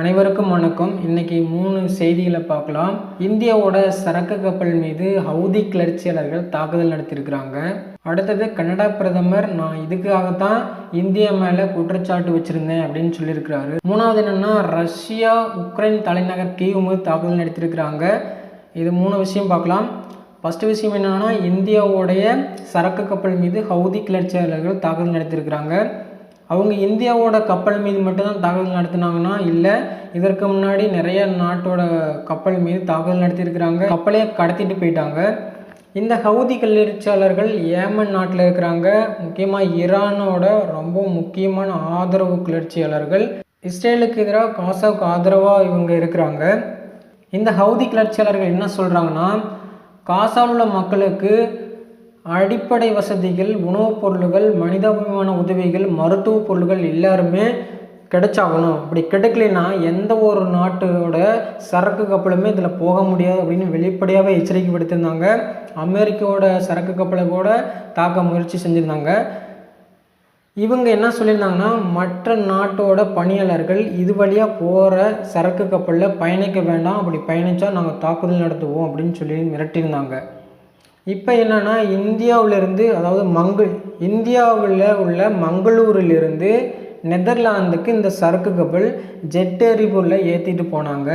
அனைவருக்கும் வணக்கம். இன்னைக்கு மூணு செய்திகளை பார்க்கலாம். இந்தியாவோட சரக்கு கப்பல் மீது ஹவுதி கிளர்ச்சியாளர்கள் தாக்குதல் நடத்தியிருக்கிறாங்க. அடுத்தது கனடா பிரதமர் நான் இதுக்காகத்தான் இந்தியா மேலே குற்றச்சாட்டு வச்சிருந்தேன் அப்படின்னு சொல்லியிருக்கிறாரு. மூணாவது என்னன்னா ரஷ்யா உக்ரைன் தலைநகர் கீவ் மீது தாக்குதல் நடத்தியிருக்கிறாங்க. இது மூணு விஷயம் பார்க்கலாம். ஃபஸ்ட்டு விஷயம் என்னென்னா இந்தியாவுடைய சரக்கு கப்பல் மீது ஹவுதி கிளர்ச்சியாளர்கள் தாக்குதல் நடத்தியிருக்கிறாங்க. அவங்க இந்தியாவோட கப்பல் மீது மட்டும்தான் தாக்குதல் நடத்தினாங்கன்னா இல்லை இதற்கு முன்னாடி நிறைய நாட்டோட கப்பல் மீது தாக்குதல் நடத்தியிருக்கிறாங்க. கப்பலே கடத்திட்டு போயிட்டாங்க. இந்த ஹவுதி கிளர்ச்சியாளர்கள் ஏமன் நாட்டில் இருக்கிறாங்க. முக்கியமாக ஈரானோட ரொம்ப முக்கியமான ஆதரவு கிளர்ச்சியாளர்கள். இஸ்ரேலுக்கு எதிராக காசாவுக்கு ஆதரவாக இவங்க இருக்கிறாங்க. இந்த ஹவுதி கிளர்ச்சியாளர்கள் என்ன சொல்கிறாங்கன்னா காசாவில் உள்ள மக்களுக்கு அடிப்படை வசதிகள் உணவுப் பொருள்கள் மனிதாபிமான உதவிகள் மருத்துவ பொருள்கள் எல்லாருமே கிடைச்சாகணும். அப்படி கிடைக்கலனா எந்த ஒரு நாட்டோட சரக்கு கப்பலுமே இதில் போக முடியாது அப்படின்னு வெளிப்படையாகவே எச்சரிக்கை விடுத்திருந்தாங்க அமெரிக்காவோட சரக்கு கப்பலை கூட தாக்க முயற்சி செஞ்சுருந்தாங்க. இவங்க என்ன சொல்லியிருந்தாங்கன்னா மற்ற நாட்டோட பணியாளர்கள் இது வழியாக போகிற சரக்கு கப்பலில் பயணிக்க வேண்டாம். அப்படி பயணித்தா நாங்கள் தாக்குதல் நடத்துவோம் அப்படின்னு சொல்லி மிரட்டியிருந்தாங்க. இப்போ என்னென்னா இந்தியாவிலிருந்து அதாவது மங்கள் இந்தியாவில் உள்ள மங்களூரிலிருந்து நெதர்லாந்துக்கு இந்த சரக்கு கப்பல் ஜெட் எரிபொருளை ஏற்றிட்டு போனாங்க.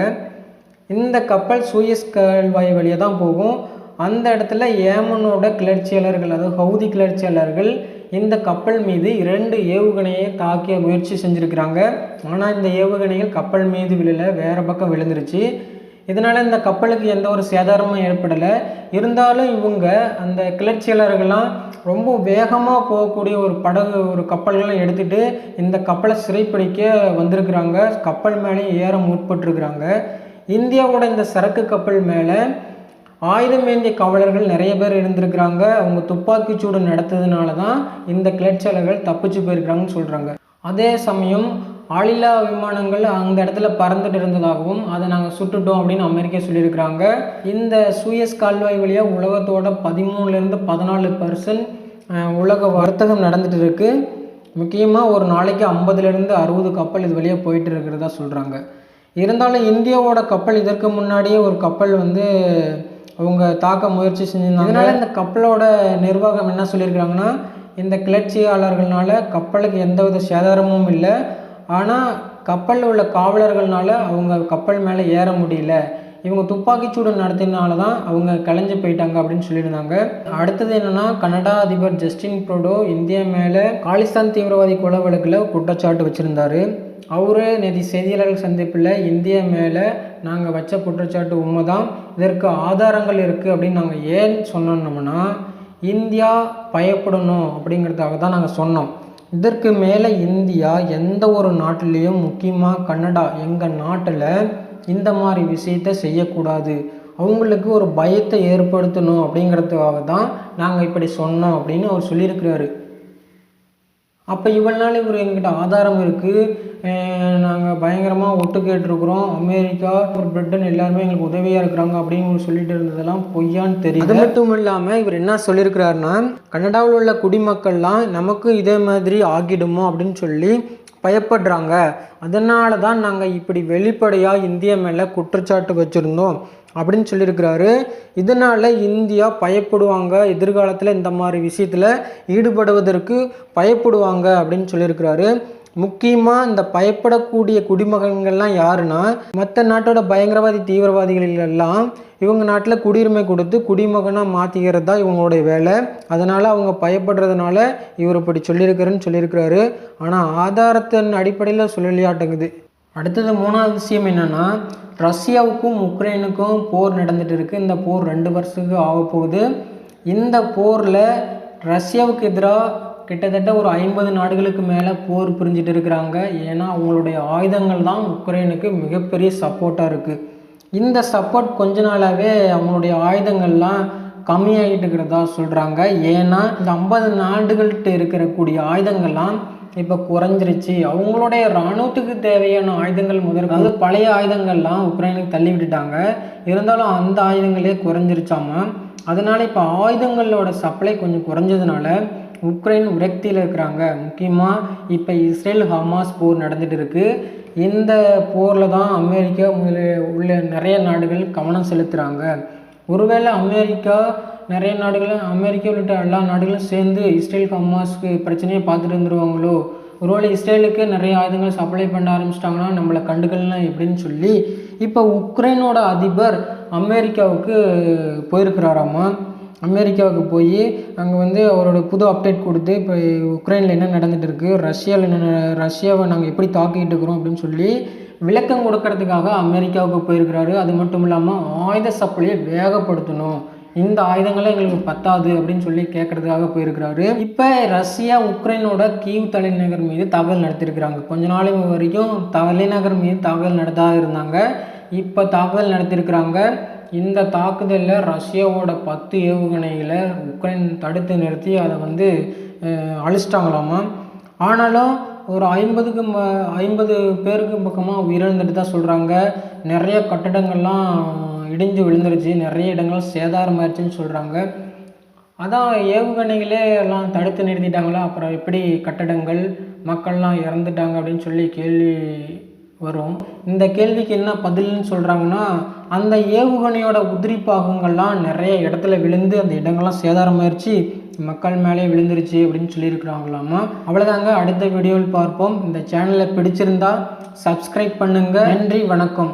இந்த கப்பல் சூயஸ் கால்வாய் வழியாக தான் போகும். அந்த இடத்துல ஏமனோட கிளர்ச்சியாளர்கள் அதாவது ஹவுதி கிளர்ச்சியாளர்கள் இந்த கப்பல் மீது இரண்டு ஏவுகணையை தாக்கிய முயற்சி செஞ்சுருக்கிறாங்க. ஆனால் இந்த ஏவுகணைகள் கப்பல் மீது விழல வேறு பக்கம் விழுந்துருச்சு. இதனால் இந்த கப்பலுக்கு எந்த ஒரு சேதாரமும் ஏற்படலை. இருந்தாலும் இவங்க அந்த கிளர்ச்சியாளர்கள்லாம் ரொம்ப வேகமாக போகக்கூடிய ஒரு படகு ஒரு கப்பல்களை எடுத்துகிட்டு இந்த கப்பலை சிறைப்பிடிக்க வந்திருக்கிறாங்க. கப்பல் மேலே ஏற முற்பட்டுருக்குறாங்க. இந்தியாவோட இந்த சரக்கு கப்பல் மேலே ஆயுதம் ஏந்திய காவலர்கள் நிறைய பேர் இருந்திருக்கிறாங்க. அவங்க துப்பாக்கிச்சூடு நடத்ததுனால தான் இந்த கிளர்ச்சியாளர்கள் தப்பிச்சு போயிருக்கிறாங்கன்னு சொல்கிறாங்க அதே சமயம் ஆளில்லா விமானங்கள் அந்த இடத்துல பறந்துட்டு இருந்ததாகவும் அதை நாங்கள் சுட்டுட்டோம் அப்படின்னு அமெரிக்கா சொல்லியிருக்கிறாங்க. இந்த சூயஸ் கால்வாய் வழியாக உலகத்தோட பதிமூணுலேருந்து பதினாலு பர்சன்ட் உலக வர்த்தகம் நடந்துட்டு இருக்கு. முக்கியமாக ஒரு நாளைக்கு ஐம்பதுலேருந்து அறுபது கப்பல் இது வழியாக போயிட்டு இருக்கிறதா சொல்கிறாங்க இருந்தாலும் இந்தியாவோட கப்பல் இதற்கு முன்னாடியே ஒரு கப்பல் வந்து அவங்க தாக்க முயற்சி செஞ்சிருந்தாங்க. அதனால இந்த கப்பலோட நிர்வாகம் என்ன சொல்லியிருக்கிறாங்கன்னா இந்த கிளர்ச்சியாளர்கள்னால கப்பலுக்கு எந்தவித சேதாரமும் இல்லை. ஆனால் கப்பலில் உள்ள காவலர்கள்னால அவங்க கப்பல் மேலே ஏற முடியல. இவங்க துப்பாக்கிச்சூடு நடத்தினால தான் அவங்க கலைஞ்சு போயிட்டாங்க அப்படின்னு சொல்லியிருந்தாங்க. அடுத்தது என்னென்னா கனடா அதிபர் ஜஸ்டின் ப்ரோடோ இந்தியா மேலே காலிஸ்தான் தீவிரவாதி கொலை வழக்கில் குற்றச்சாட்டு வச்சுருந்தாரு. அவர் நேற்று செய்தியாளர்கள் சந்திப்பில் இந்தியா மேலே நாங்கள் வச்ச குற்றச்சாட்டு உண்மை தான் இதற்கு ஆதாரங்கள் இருக்குது அப்படின்னு நாங்கள் ஏன் சொன்னோம்னா இந்தியா பயப்படணும் அப்படிங்கிறதுக்காக தான் நாங்கள் சொன்னோம். இதற்கு மேலே இந்தியா எந்த ஒரு நாட்டிலையும் முக்கியமாக கன்னடா எங்கள் நாட்டில் இந்த மாதிரி விஷயத்த செய்யக்கூடாது. அவங்களுக்கு ஒரு பயத்தை ஏற்படுத்தணும் அப்படிங்கிறதுக்காக தான் நாங்கள் இப்படி சொன்னோம் அப்படின்னு அவர் சொல்லியிருக்கிறாரு. அப்போ இவ்வளோ நாள் இவர் எங்கிட்ட ஆதாரம் இருக்குது நாங்கள் பயங்கரமாக ஒட்டு கேட்டிருக்கிறோம். அமெரிக்கா ஒரு பிரிட்டன் எல்லாருமே எங்களுக்கு உதவியாக இருக்கிறாங்க அப்படின்னு சொல்லிட்டு இருந்ததெல்லாம் பொய்யான்னு தெரியும் அது மட்டும் இல்லாமல் இவர் என்ன சொல்லியிருக்கிறாருன்னா கனடாவில் உள்ள குடிமக்கள்லாம் நமக்கு இதே மாதிரி ஆகிடுமோ அப்படின்னு சொல்லி பயப்படுறாங்க. அதனால தான் நாங்கள் இப்படி வெளிப்படையாக இந்தியா மேலே குற்றச்சாட்டு வச்சுருந்தோம். அப்படின்னு சொல்லியிருக்கிறாரு. இதனால் இந்தியா பயப்படுவாங்க. எதிர்காலத்தில் இந்த மாதிரி விஷயத்தில் ஈடுபடுவதற்கு பயப்படுவாங்க அப்படின்னு சொல்லியிருக்கிறாரு. முக்கியமாக இந்த பயப்படக்கூடிய குடிமகன்கள்லாம் யாருன்னா மற்ற நாட்டோட பயங்கரவாதி தீவிரவாதிகளெல்லாம் இவங்க நாட்டில் குடியுரிமை கொடுத்து குடிமகனாக மாற்றிக்கிறது தான் இவங்களுடைய வேலை. அதனால் அவங்க பயப்படுறதுனால இவர் இப்படி சொல்லியிருக்கிறேன்னு சொல்லியிருக்கிறாரு. ஆனால் ஆதாரத்தின் அடிப்படையில் சொல்லலையாட்டங்குது அடுத்தது மூணாவது விஷயம் என்னென்னா ரஷ்யாவுக்கும் உக்ரைனுக்கும் போர் நடந்துகிட்டு இருக்குது இந்த போர் ரெண்டு வருஷத்துக்கு ஆக போகுது இந்த போரில் ரஷ்யாவுக்கு எதிராக கிட்டத்தட்ட ஒரு ஐம்பது நாடுகளுக்கு மேலே போர் புரிஞ்சிட்டு இருக்கிறாங்க ஏன்னா அவங்களுடைய ஆயுதங்கள் தான் உக்ரைனுக்கு மிகப்பெரிய சப்போர்ட்டாக இருக்குது இந்த சப்போர்ட் கொஞ்ச நாளாகவே அவங்களுடைய ஆயுதங்கள்லாம் கம்மியாகிட்டு இருக்கிறதா சொல்கிறாங்க ஏன்னா இந்த ஐம்பது நாடுகள்கிட்ட இருக்கிறக்கூடிய ஆயுதங்கள்லாம் இப்போ குறைஞ்சிருச்சு. அவங்களுடைய இராணுவத்துக்கு தேவையான ஆயுதங்கள் முதற்கொண்டு பழைய ஆயுதங்கள்லாம் உக்ரைனுக்கு தள்ளி விட்டுட்டாங்க. இருந்தாலும் அந்த ஆயுதங்களே குறைஞ்சிருச்சாமா? அதனால் இப்போ ஆயுதங்களோட சப்ளை கொஞ்சம் குறைஞ்சதுனால உக்ரைன் விரக்தியில் இருக்கிறாங்க. முக்கியமாக இப்போ இஸ்ரேல் ஹமாஸ் போர் நடந்துட்டு இருக்குது இந்த போரில் தான் அமெரிக்கா உள்ள நிறைய நாடுகள் கவனம் செலுத்துகிறாங்க ஒருவேளை அமெரிக்கா நிறைய நாடுகளும் அமெரிக்கா உள்ளிட்ட எல்லா நாடுகளும் சேர்ந்து இஸ்ரேல் ஹமாஸ்க்கு பிரச்சனையை பார்த்துட்டு இருந்துருவாங்களோ? ஒருவேளை இஸ்ரேலுக்கு நிறைய ஆயுதங்கள் சப்ளை பண்ண ஆரம்பிச்சிட்டாங்கன்னா நம்மளை கண்டுக்கலாம் எப்படின்னு சொல்லி இப்போ உக்ரைனோட அதிபர் அமெரிக்காவுக்கு போயிருக்கிறாராமா? அமெரிக்காவுக்கு போய் அங்கே வந்து அவரோட புது அப்டேட் கொடுத்து இப்போ உக்ரைனில் என்ன நடந்துட்டு இருக்குது ரஷ்யாவில் என்ன ரஷ்யாவை நாங்கள் எப்படி தாக்கிட்டு இருக்கிறோம் அப்படின்னு சொல்லி விளக்கம் கொடுக்கறதுக்காக அமெரிக்காவுக்கு போயிருக்கிறாரு. அது மட்டும் இல்லாமல் ஆயுத சப்ளையை வேகப்படுத்தணும். இந்த ஆயுதங்களே எங்களுக்கு பத்தாது அப்படின்னு சொல்லி கேட்கறதுக்காக போயிருக்கிறாரு. இப்போ ரஷ்யா உக்ரைனோட கீவ் தலைநகர் மீது தாக்குதல் நடத்திருக்கிறாங்க. கொஞ்ச நாளைக்கு வரைக்கும் தலைநகர் மீது தாக்குதல் நடத்தா இருந்தாங்க. இப்போ தாக்குதல் நடத்தியிருக்கிறாங்க இந்த தாக்குதலில் ரஷ்யாவோட பத்து ஏவுகணைகளை உக்ரைன் தடுத்து நிறுத்தி அதை வந்து அழிச்சிட்டாங்களாமா? ஆனாலும் ஒரு ஐம்பதுக்கு ம ஐம்பது பேருக்கு பக்கமாக உயிரிழந்துட்டு தான் சொல்கிறாங்க நிறைய கட்டடங்கள்லாம் இடிஞ்சு விழுந்துருச்சு. நிறைய இடங்கள் சேதாரமாயிருச்சுன்னு சொல்கிறாங்க அதான் ஏவுகணைகளே எல்லாம் தடுத்து நிறுத்திட்டாங்களா? அப்புறம் எப்படி கட்டடங்கள் மக்கள்லாம் இறந்துட்டாங்க அப்படின்னு சொல்லி கேள்வி வரும். இந்த கேள்விக்கு என்ன பதில்னு சொல்கிறாங்கன்னா அந்த ஏவுகணையோட உதிரி பாகங்கள்லாம் நிறைய இடத்துல விழுந்து அந்த இடங்கள்லாம் சேதாரமாயிருச்சு மக்கள் மேலே விழுந்துருச்சு அப்படின்னு சொல்லியிருக்கிறாங்களாமா? அவ்வளோதாங்க அடுத்த வீடியோவில் பார்ப்போம். இந்த சேனலை பிடிச்சிருந்தா சப்ஸ்கிரைப் பண்ணுங்கள் நன்றி வணக்கம்.